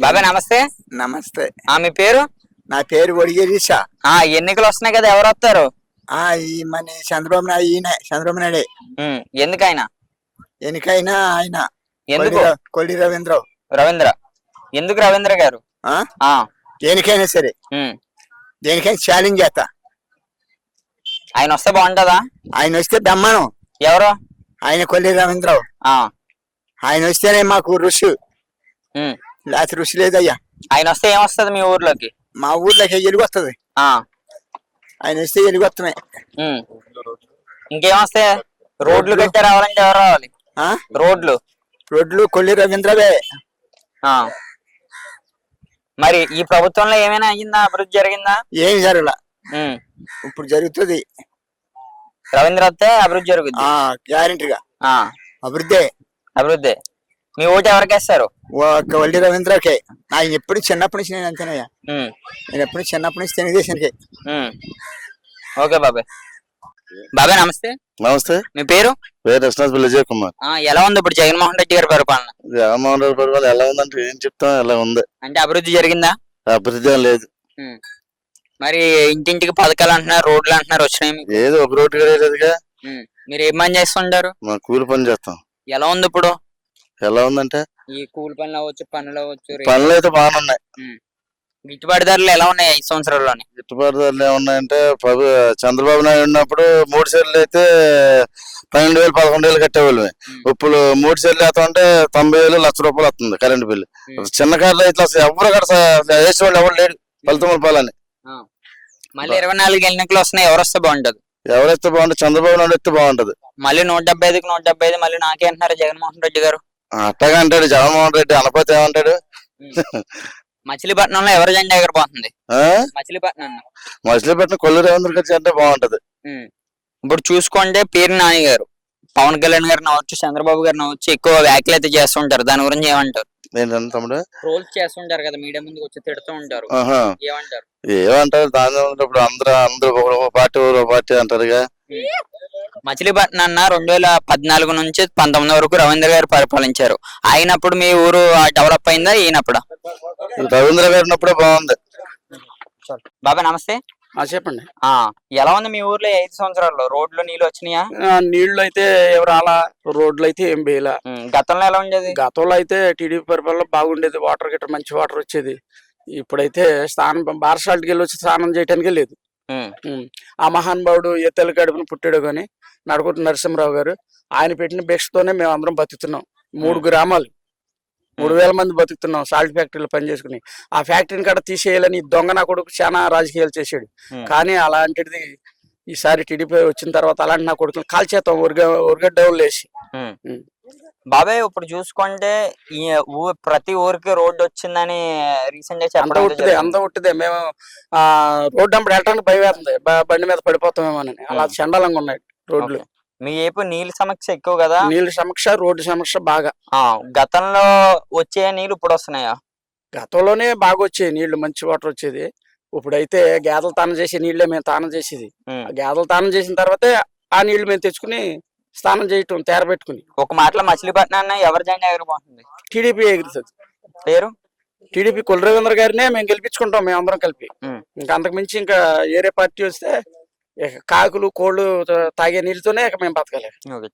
బాబాయ్ నమస్తే. నమస్తే. ఆ మీ పేరు? నా పేరు ఒడిగిరీషా ఆ ఎన్నికలు వస్తున్నాయి కదా ఎవరు వస్తారు? ఆ ఈ మన చంద్రబాబు నాయుడు ఈయన చంద్రబాబు నాయుడే. ఎందుకైనా? ఎన్నికైనా ఆయన? ఎందుకు? కొల్లి ర- కొల్లి రవీంద్రరావు. రవీంద్ర. ఎందుకు రవీంద్ర గారు? ఆ? ఆ. దేనికైనా సరే. దేనికైనా ఛాలెంజ్ చేస్తా. ఆయన వస్తే బాగుంటదా? ఆయన వస్తే బ్రహ్మాణం ఎవరు? ఆయన కొల్లి రవీంద్రరావు. ఆ. ఆయన వస్తేనే మాకు రుషి లేకపోతే రుచి లేదయ్యా ఆయన వస్తే ఏమొస్తుంది మీ ఊర్లోకి? మా ఊర్లోకి ఎలుగు వస్తుంది ఆ. ఆయన వస్తే ఎలుగు వస్తామే ఉమ్. ఇంకేమొస్తాయి రోడ్లు కట్టి రావాలంటే ఎవరు రావాలి? ఆ? రోడ్లు? రోడ్లు కొల్లి రవీంద్రవే. ఆ. మరి ఈ ప్రభుత్వంలో ఏమైనా అయ్యిందా? అభివృద్ధి జరిగిందా? ఏం జరగల. ఉమ్, ఇప్పుడు జరుగుతుంది. రవీంద్ర వస్తే అభివృద్ధి జరుగుద్ది? ఆ గ్యారంటీగా ఆ. అభివృద్ధి. అభివృద్ధి. మీ ఓటు ఎవరికి వేస్తారు? కొల్లి రవీంద్రకే. ఆయన ఎప్పుడు చిన్నప్పటి నుంచి నేను అంతేనయ్యా. నేను ఎప్పుడు చిన్నప్పటి నుంచి తెలుగుదేశానికి ఉమ్. ఓకే బాబాయ్. బాబాయ్ నమస్తే. నమస్తే. మీ పేరు? పేరు విజయ్ కుమార్ ఎలా ఉంది ఇప్పుడు జగన్మోహన్ రెడ్డి గారి పరిపాలన? జగన్మోహన్ రెడ్డి పరిపాలన ఎలా ఉందంటే ఏం చెప్తాం ఎలా ఉంది. అంటే అభివృద్ధి జరిగిందా? అభివృద్ధి ఏం లేదు. మరి ఇంటింటికి పథకాలు అంటున్నారు రోడ్లు అంటున్నారు వచ్చినాయి ఏదో ఒక రోడ్డు. మీరు ఏం పని చేస్తుంటారు? మా కూలి పని చేస్తాం. ఎలా ఉంది ఇప్పుడు? ఎలా ఉందంటే? ఈ కూలి పనులు అవ్వచ్చు పనులు అవ్వచ్చు రే- పనులు అయితే బాగానే ఉన్నాయి. గిట్టుబాటు ధరలు ఎలా ఉన్నాయి ఐదు సంవత్సరాల్లోని గిట్టుబాటు ధరలు ఏమున్నాయంటే ప్రభు చంద్రబాబు నాయుడు ఉన్నప్పుడు మూడు సెర్లు అయితే పన్నెండు వేలు పదకొండు వేలు కట్టేవాళ్ళమే. ఇప్పుడు మూడు సెర్లు అయితే అంటే తొంభై వేలు లక్ష రూపాయలు వస్తుంది కరెంట్ బిల్లు. చిన్న కార్లు అయితే అసలు ఎవరు కడ వేసేవాళ్ళు ఎవరు లేడు ఫలితం పాలని. మళ్ళీ ఇరవై నాలుగు ఎన్నికలు వస్తున్నాయి ఎవరు వస్తే బాగుంటది? ఎవరైతే బాగుంటుంది? చంద్రబాబు నాయుడు అయితే బాగుంటది. మళ్ళీ నూట డెబ్బై ఐదుకి నూట డెబ్బై ఐదు మళ్ళీ నాకే అంటున్నారు జగన్మోహన్ రెడ్డి గారు. అట్టగా అంటాడు జగన్మోహన్ రెడ్డి అనకపోతే ఏమంటాడు? మచిలీపట్నంలో ఎవరి జెండా ఎగరబోతుంది? మచిలీపట్నం మచిలీపట్నం కొల్లు రేవంద్ర గారి అంటే బాగుంటది. ఇప్పుడు చూసుకుంటే పేరు నాని గారు. పవన్ కళ్యాణ్ గారు నవ్వచ్చు చంద్రబాబు గారు నవ్వచ్చు ఎక్కువ వ్యాఖ్యలు అయితే చేస్తుంటారు. దాని గురించి ఏమంటారు? ఏంటంటే తమ్ముడు? ట్రోల్స్ చేస్తుంటారు కదా మీడియా ముందుకు వచ్చి తిడుతూ ఉంటారు. ఏమంటారు? ఏమంటారు? దాని ఇప్పుడు అందరూ అందరూ ఒక పార్టీ ఒక పార్టీ అంటారుగా. మచిలీపట్నం రెండు వేల పద్నాలుగు నుంచి పంతొమ్మిది వరకు రవీంద్ర గారు పరిపాలించారు. అయినప్పుడు మీ ఊరు డెవలప్ అయిందా? ఈయనప్పుడు? రవీంద్ర గారు ఉన్నప్పుడే బాగుంది. బాబా నమస్తే. చెప్పండి. ఆ ఎలా ఉంది మీ ఊర్లో ఐదు సంవత్సరాల్లో? రోడ్లు నీళ్ళు వచ్చినాయా? నీళ్ళు అయితే ఎవరు అలా రోడ్లు అయితే ఏం వేయలా. ఉమ్, గతంలో ఎలా ఉండేది? గతంలో అయితే టీడీపీ పరిపాలన బాగుండేది. వాటర్ గిట్ట మంచి వాటర్ వచ్చేది. ఇప్పుడైతే స్నానం బారసాల్ట్కి వెళ్ళి వచ్చి స్నానం చేయటానికే లేదు. ఆ. మహానుభావుడు ఎత్తెల గడుపున పుట్టాడు కానీ నడుకుంటు నరసింహరావు గారు ఆయన పెట్టిన భిక్షతోనే మేము అందరం బతుకుతున్నాం. మూడు గ్రామాలు. మూడు వేల మంది బతుకుతున్నాం సాల్ట్ ఫ్యాక్టరీలో పనిచేసుకుని ఆ ఫ్యాక్టరీని కూడా తీసేయాలని దొంగ నా కొడుకు చాలా రాజకీయాలు చేశాడు. కానీ అలాంటిది ఈసారి టీడీపీ వచ్చిన తర్వాత అలాంటి నా కొడుకుని కాల్చేస్తాం ఉరగ ఉమ్. ఉమ్. బాబాయ్ ఇప్పుడు చూసుకుంటే ఈ ఊ- ప్రతి ఊరికి రోడ్డు వచ్చిందని రీసెంట్గా అంత చెప్పడం అయితే ఉట్టిదే జరిగింది. అంత ఉట్టిదే మేము ఆ రోడ్డు అంపడు వెళ్ళటానికి భయం వేస్తుంది. బ- బండి మీద పడిపోతామేమోనని అలా ఉమ్. చండాలంగా ఉన్నాయి రోడ్లు. మీ ఏపు నీళ్ళ సమస్య ఎక్కువ కదా? నీళ్ళ సమక్ష రోడ్డు సమక్ష బాగా. ఆ గతంలో వచ్చే నీళ్ళు ఇప్పుడు వస్తున్నాయా? గతంలోనే బాగా వచ్చాయి నీళ్ళు మంచి వాటర్ వచ్చేది. ఇప్పుడైతే గేదలు తానం చేసే నీళ్ళే మేము తానం చేసేది. ఉమ్. ఆ గేదలు తానం చేసిన తర్వాతే ఆ నీళ్ళు మేము తెచ్చుకుని స్నానం చేయటం తేర పెట్టుకుని. ఒక మాటలో మచిలీపట్నం ఎవరి జెండా ఎగిరిపోతుంది టీడీపీ ఎగురుతుంది పేరు? టీడీపీ కులరవీంద్ర గారినే మేము గెలిపించుకుంటాం మేము అందరం కలిపి. ఇంకా అంతకు మించి ఇంకా ఏరే పార్టీ వస్తే కాకులు కోళ్ళు తాగే నీళ్ళతోనే ఇక మేము బతకాలి. ఓకే.